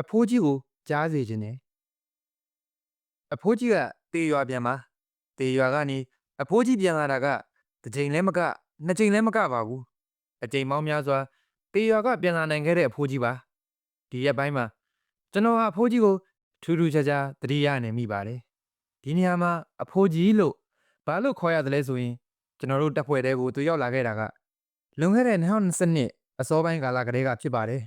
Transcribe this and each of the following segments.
အဖိုးကြီးကိုကြားစေခြင်းနဲ့အဖိုးကြီးကတေရွာပြန်ပါတေရွာကနေအဖိုးကြီးပြန်လာတာကတစ်ချိန်လဲမကနှစ်ချိန်လဲမကပါဘူးအချိန်ပေါင်းများစွာတေရွာကပြန်လာနိုင်ခဲ့တဲ့အဖိုးကြီးပါဒီရက်ပိုင်းမှာကျွန်တော်ဟာအဖိုးကြီးကိုထူးထူးခြားခြားသတိရနေမိပါတယ်ဒီနေရာမှာအဖိုးကြီးလို့ဘာလို့ခေါ်ရတယ်လဲဆိုရင်ကျွန်တော်တို့တပ်ဖွဲ့တဲကိုသူရောက်လာခဲ့တာကလွန်ခဲ့တဲ့2020အစောပိုင်းကာလကတည်းကဖြစ်ပါတယ်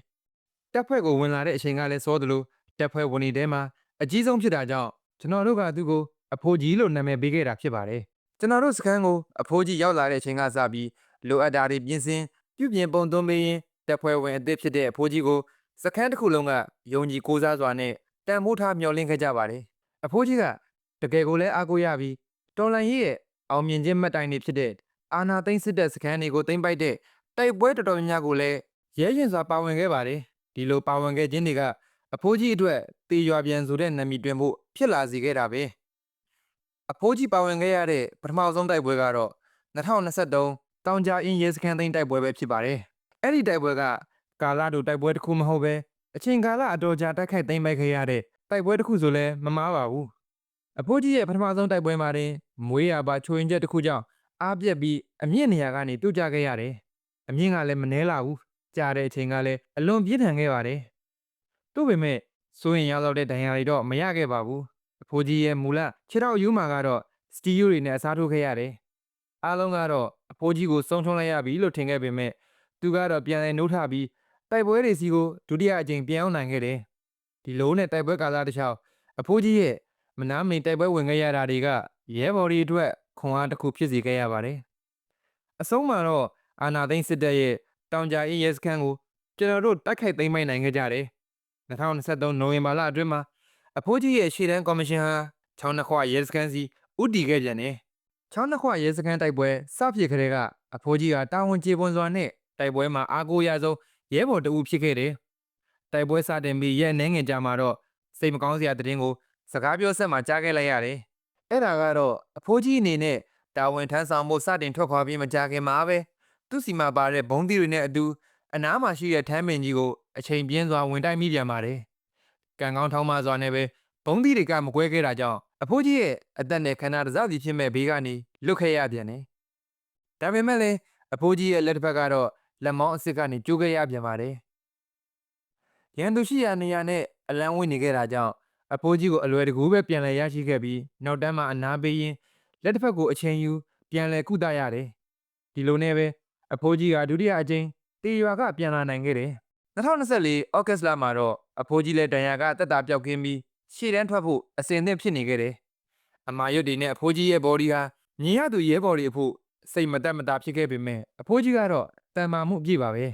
တက်ဖွဲ့ကိုဝင်လာတဲ့အချိန်ကလည်းစောသလိုတက်ဖွဲ့ဝင်နေတဲ့မှာအကြီးဆုံးဖြစ်တာကြောင့်ကျွန်တော်တို့ကသူ့ကိုအဖိုးကြီးလို့နာမည်ပေးခဲ့တာဖြစ်ပါတယ်ကျွန်တော်တို့စခန်းကိုအဖိုးကြီးရောက်လာတဲ့အချိန်ကစပြီးလိုအပ်တာတွေပြင်ဆင်ပြုပြင်ပုံသွင်းပေးရင်တက်ဖွဲ့ဝင်အသစ်ဖြစ်တဲ့အဖိုးကြီးကိုစခန်းတစ်ခုလုံးကယုံကြည်ကိုးစားစွာနဲ့တန်ဖိုးထားမျှော်လင့်ခဲ့ကြပါတယ်အဖိုးကြီးကတကယ်ကိုလည်းအားကိုးရပြီးတော်လန်ကြီးရဲ့အောင်မြင်ခြင်းမှတ်တိုင်တွေဖြစ်တဲ့အာနာသိန်းစစ်တပ်စခန်းတွေကိုသိမ်းပိုက်တဲ့တိုက်ပွဲတော်တော်များများကိုလည်းရဲရင်စွာပါဝင်ခဲ့ပါတယ် ဒီလိုပါဝင်ခဲ့ခြင်းတွေကအဖိုးကြီးအတွက်တေရွာပြန်ဆိုတဲ့နာမည်တွင်ဖို့ဖြစ်လာစေခဲ့တာပဲအဖိုးကြီးပါဝင်ခဲ့ရတဲ့ပထမဆုံးတိုက်ပွဲကတော့2023တောင်ကြားအင်းရဲစခန်းသိမ်းတိုက်ပွဲပဲဖြစ်ပါတယ်အဲ့ဒီတိုက်ပွဲကကာလာတို့တိုက်ပွဲတစ်ခုမဟုတ်ပဲအချိန်ကာလအတော်ကြာတိုက်ခိုက်သိမ်းပိုက်ခဲ့ရတဲ့တိုက်ပွဲတစ်ခုဆိုလဲမမားပါဘူးအဖိုးကြီးရဲ့ပထမဆုံးတိုက်ပွဲမှာတင်မွေးရပါချိုရင်ချက်တစ်ခုကြောင့်အားပြက်ပြီးအမြင့်နေရာကနေပြုတ်ကျခဲ့ရတယ်အမြင့်ကလည်းမနှဲလာဘူး ကြာတဲ့အချိန်ကလည်းအလွန်ပြင်းထန်ခဲ့ပါတယ်။သို့ပေမဲ့စိုးရင်ရောက်တော့တဲ့ဒဏ်ရာတွေတော့မရခဲ့ပါဘူး။အဖိုးကြီးရဲ့မူလခြေထောက်ယူမာကတော့စတီယိုတွေနဲ့အစားထိုးခဲ့ရတယ်။အားလုံးကတော့အဖိုးကြီးကိုစုံထုံးလိုက်ရပြီလို့ထင်ခဲ့ပေမဲ့သူကတော့ပြန်လည်နှုတ်ထပြီးတိုက်ပွဲတွေစီကိုဒုတိယအကြိမ်ပြန်အောင်နိုင်ခဲ့တယ်။ဒီလိုနဲ့တိုက်ပွဲကာလတစ်လျှောက်အဖိုးကြီးရဲ့မနာမနေတိုက်ပွဲဝင်ခဲ့ရတာတွေကရဲဘော်တွေအတွက်ခွန်အားတစ်ခုဖြစ်စေခဲ့ရပါတယ်။အဆုံးမှာတော့အာနာသိန်းစစ်တပ်ရဲ့ တောင်ကြားအေးရဲစခန်းကိုကျွန်တော်တို့တိုက်ခိုက်သိမ်းပိုက်နိုင်ခဲ့ကြတယ်။2023နိုဝင်ဘာလအတွင်းမှာအဖိုးကြီးရဲ့ရှေ့တန်းကော်မရှင်ဟာချောင်းနှစ်ခွရဲစခန်းစီဥတီခဲ့ပြန်တယ်။ချောင်းနှစ်ခွရဲစခန်းတိုက်ပွဲစဖြစ်ခတဲ့ကအဖိုးကြီးကတာဝန်ကျေပွန်စွာနဲ့တိုက်ပွဲမှာအားကိုးရဆုံးရဲဘော်တဦးဖြစ်ခဲ့တယ်။တိုက်ပွဲစတင်ပြီးရဲနှဲငယ်ကြမှာတော့စိတ်မကောင်းစရာသတင်းကိုစကားပြောဆက်မှာကြားခဲ့လိုက်ရတယ်။အဲ့ဒါကတော့အဖိုးကြီးအနေနဲ့တာဝန်ထမ်းဆောင်မှုစတင်ထွက်ခွာပြီးမကြခင်မှာပဲ သူ့စီမှာပါတဲ့ဘုံသီးတွေနဲ့အတူအနားမှာရှိတဲ့ထမ်းပင်ကြီးကိုအချိန်ပြင်းစွာဝင်တိုက်မိပြန်ပါတယ်။ကံကောင်းထောင်းမစွာနဲ့ပဲဘုံသီးတွေကမကွဲခဲ့တာကြောင့်အဖိုးကြီးရဲ့အသက်နဲ့ခန္ဓာတစစီဖြစ်မဲ့ဘေးကနေလွတ်ခဲ့ရပြန်တယ်။ဒါပေမဲ့လည်းအဖိုးကြီးရဲ့လက်တစ်ဖက်ကတော့လက်မောင်းအစ်စ်ကနေကျိုးခဲ့ရပြန်ပါတယ်။ရန်သူရှိရာနေရာနဲ့အလံဝင်နေခဲ့တာကြောင့်အဖိုးကြီးကိုအလွယ်တကူပဲပြန်လည်ရရှိခဲ့ပြီးနောက်တန်းမှာအနာပေးရင်းလက်တစ်ဖက်ကိုအချိန်ယူပြန်လည်ကုသရတယ်။ဒီလိုနဲ့ပဲ အဖိုးကြီးကဒုတိယအကြိမ်တေရွာကပြန်လာနိုင်ခဲ့တယ်။2024ဩဂတ်လမှာတော့အဖိုးကြီးလည်းဒဏ်ရာကတက်တာပြောက်ကင်းပြီးရှေ့တန်းထွက်ဖို့အစင်သင့်ဖြစ်နေခဲ့တယ်။အမာရွတ်တွေနဲ့အဖိုးကြီးရဲ့ body ဟာမြင်ရသူရဲဘော်တွေအဖို့စိတ်မတက်မတာဖြစ်ခဲ့ပေမဲ့အဖိုးကြီးကတော့တန်မာမှုအပြည့်ပါပဲ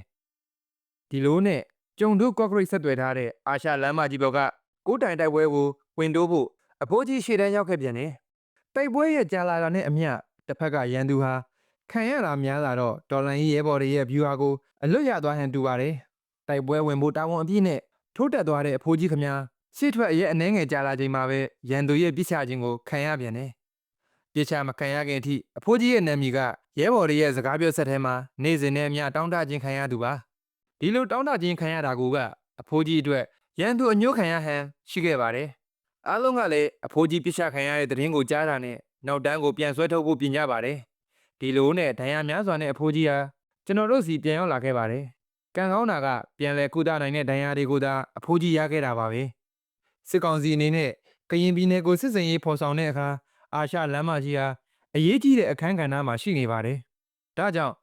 ။ဒီလိုနဲ့ကျုံတို့ကော့ဂရိတ်ဆက်သွယ်ထားတဲ့အာရှလမ်းမကြီးဘော်ကကိုးတိုင်တိုက်ပွဲကိုဝင်တိုးဖို့အဖိုးကြီးရှေ့တန်းရောက်ခဲ့ပြန်တယ်။တိုက်ပွဲရဲ့ကြာလာတာနဲ့အမျှတစ်ဖက်ကရန်သူဟာ ခံရတာများလာတော့တော်လန်ကြီးရဲဘော်တွေရဲ့ view ဟာကိုအလွတ်ရသွားဟန်တူပါတယ်။တိုက်ပွဲဝင်ဖို့တာဝန်အပြည့်နဲ့ထိုးတက်သွားတဲ့အဖိုးကြီးခမညာရှေ့ထွက်အရဲ့အနှဲငယ်ကြာလာချိန်မှာပဲရန်သူရဲ့ပြစ်ချခြင်းကိုခံရပြန်တယ်။ပြစ်ချမခံရခင်အထိအဖိုးကြီးရဲ့နာမည်ကရဲဘော်တွေရဲ့စကားပြောဆက်ထဲမှာနေစဉ်နဲ့အမျှတောင်းတခြင်းခံရသူပါ။ဒီလိုတောင်းတခြင်းခံရတာကိုကအဖိုးကြီးအတွက်ရန်သူအညှို့ခံရဟန်ရှိခဲ့ပါတယ်။အားလုံးကလည်းအဖိုးကြီးပြစ်ချခံရတဲ့တဲ့ရင်ကိုကြားတာနဲ့နောက်တန်းကိုပြန်ဆွဲထုတ်ဖို့ပြင်ကြပါတယ်။ ဒီလိုနဲ့ဒဏ်ရာများစွာနဲ့အဖိုးကြီးဟာကျွန်တော်တို့စီပြန်ရောက်လာခဲ့ပါတယ်။ကံကောင်းတာကပြန်လဲကုသနိုင်တဲ့ဒဏ်ရာတွေကိုသာအဖိုးကြီးရခဲ့တာပါပဲ။စစ်ကောင်စီအနေနဲ့ကရင်ပြည်နယ်ကိုစစ်စင်ရေးဖော်ဆောင်တဲ့အခါအာရှလမ်းမကြီးဟာအရေးကြီးတဲ့အခန်းကဏ္ဍမှာရှိနေပါတယ်။ဒါကြောင့်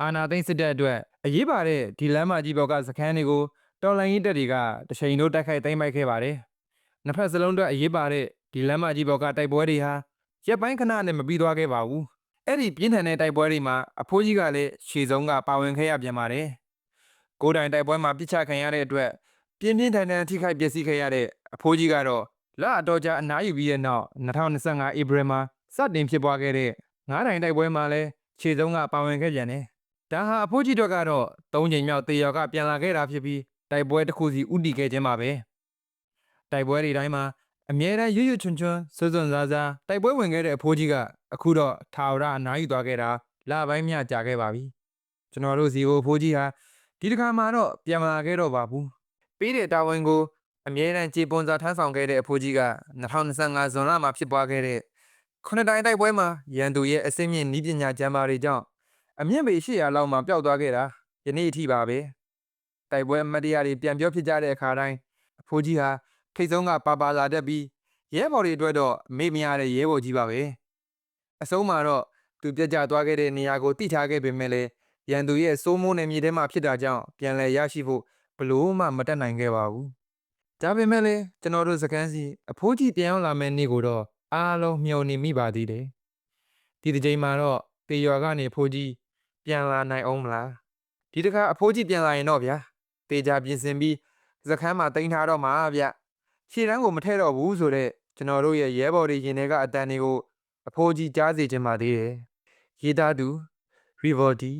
အာနာသိန်းစစ်တပ်အတွက်အရေးပါတဲ့ဒီလမ်းမကြီးဘောက်ကစခန်းတွေကိုတော်လိုင်းရေးတပ်တွေကတချိန်တို့တိုက်ခိုက်သိမ်းပိုက်ခဲ့ပါတယ်။နှစ်ဖက်စလုံးအတွက်အရေးပါတဲ့ဒီလမ်းမကြီးဘောက်ကတိုက်ပွဲတွေဟာရက်ပိုင်းခဏနဲ့မပြီးသွားခဲ့ပါဘူး။ အဲ့ဒီပြင်းထန်တဲ့တိုက်ပွဲတွေမှာအဖိုးကြီးကလည်းရှေ့ဆုံးကပါဝင်ခဲ့ရပြန်ပါတယ်။ကိုယ်တိုင်တိုက်ပွဲမှာပြစ်ချခံရတဲ့အတွက်ပြင်းပြင်းထန်ထန်ထိခိုက်ပျက်စီးခဲ့ရတဲ့အဖိုးကြီးကတော့လအတော်ကြာအနားယူပြီးတဲ့နောက်2025ဧပြီမှာစတင်ဖြစ်ပွားခဲ့တဲ့ငါးတိုင်တိုက်ပွဲမှာလည်းခြေဆုံးကပါဝင်ခဲ့ပြန်တယ်။ဒါဟာအဖိုးကြီးတို့ကတော့၃ချိန်မြောက်တေရော်ကပြန်လာခဲ့တာဖြစ်ပြီးတိုက်ပွဲတစ်ခုစီဥတီခဲ့ခြင်းပါပဲ။တိုက်ပွဲတွေတိုင်းမှာ အမြဲတမ်းရွရွချွန်ချွန်စွစွန်စားစားတိုက်ပွဲဝင်ခဲ့တဲ့အဖိုးကြီးကအခုတော့ထာဝရအနားယူသွားခဲ့တာလပိုင်းမြကြာခဲ့ပါပြီ။ကျွန်တော်တို့စီကိုအဖိုးကြီးဟာဒီတစ်ခါမှတော့ပြန်မလာခဲ့တော့ပါဘူး။ပေးတဲ့တာဝန်ကိုအမြဲတမ်းကြေပွန်စာထမ်းဆောင်ခဲ့တဲ့အဖိုးကြီးက2025ဇွန်လမှာဖြစ်ပွားခဲ့တဲ့ခုနှစ်တိုင်းတိုက်ပွဲမှာရန်သူရဲ့အစင်းမြင့်နီးပညာကျမ်းမာတွေကြောင့်အမြင့်ပေ800လောက်မှာပျောက်သွားခဲ့တာယနေ့အထိပါပဲတိုက်ပွဲအမတ်တရားတွေပြန်ပြောဖြစ်ကြတဲ့အခါတိုင်းအဖိုးကြီးဟာ ထိတ်ဆုံးကပါပါလာတတ်ပြီးရဲဘော်တွေအတွက်တော့မေ့မရတဲ့ရဲဘော်ကြီးပါပဲအဆုံးမှာတော့သူပြတ်ကျသွားခဲ့တဲ့နေရာကိုတိထားခဲ့ပေမဲ့လည်းရန်သူရဲ့စိုးမိုးနယ်မြေထဲမှာဖြစ်တာကြောင့်ပြန်လည်ရရှိဖို့ဘလို့မှမတက်နိုင်ခဲ့ပါဘူးဒါပေမဲ့လည်းကျွန်တော်တို့စကန်းစီအဖိုးကြီးပြန်ရောက်လာမယ့်နေ့ကိုတော့အားလုံးမျှော်နေမိပါသေးတယ်ဒီတစ်ချိန်မှာတော့တေရွာကနေအဖိုးကြီးပြန်လာနိုင်အောင်မလားဒီတစ်ခါအဖိုးကြီးပြန်လာရင်တော့ဗျာတေချာပြင်ဆင်ပြီးစကန်းမှာတင်ထားတော့မှာဗျ ခြေတန်းကိုမထဲတော့ဘူးဆိုတော့ကျွန်တော်တို့ရဲ့ရဲဘော်တွေရင်ထဲကအတန်တွေကိုအဖိုးကြီးကြားစေချင်ပါသေးတယ်ရေးသားသူ Rivaldi